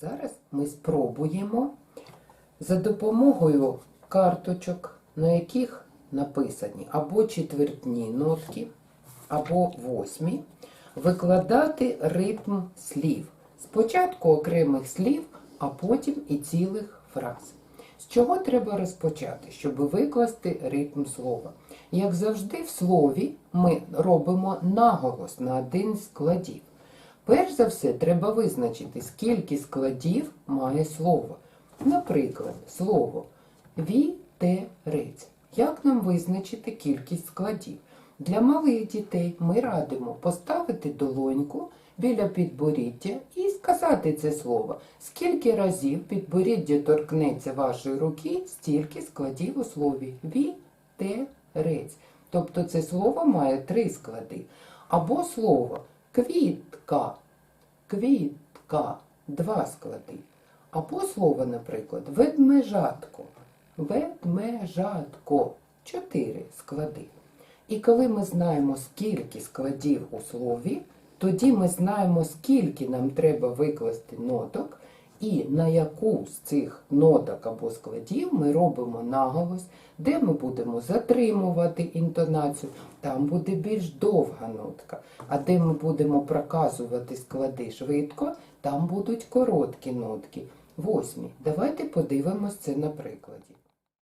Зараз ми спробуємо за допомогою карточок, на яких написані або четвертні нотки, або восьмі, викладати ритм слів. Спочатку окремих слів, а потім і цілих фраз. З чого треба розпочати, щоб викласти ритм слова? Як завжди, в слові ми робимо наголос на один складів. Перш за все, треба визначити, скільки складів має слово. Наприклад, слово вітерець. Як нам визначити кількість складів? Для малих дітей ми радимо поставити долоньку біля підборіддя і сказати це слово. Скільки разів підборіддя торкнеться вашої руки, стільки складів у слові вітерець. Тобто це слово має три склади. Або слово квітка, квітка, два склади. Або слово, наприклад, ведмежатко, ведмежатко, чотири склади. І коли ми знаємо, скільки складів у слові, тоді ми знаємо, скільки нам треба викласти ноток, і на яку з цих ноток або складів ми робимо наголос, де ми будемо затримувати інтонацію, там буде більш довга нотка. А де ми будемо проказувати склади швидко, там будуть короткі нотки. Восьмі. Давайте подивимось це на прикладі.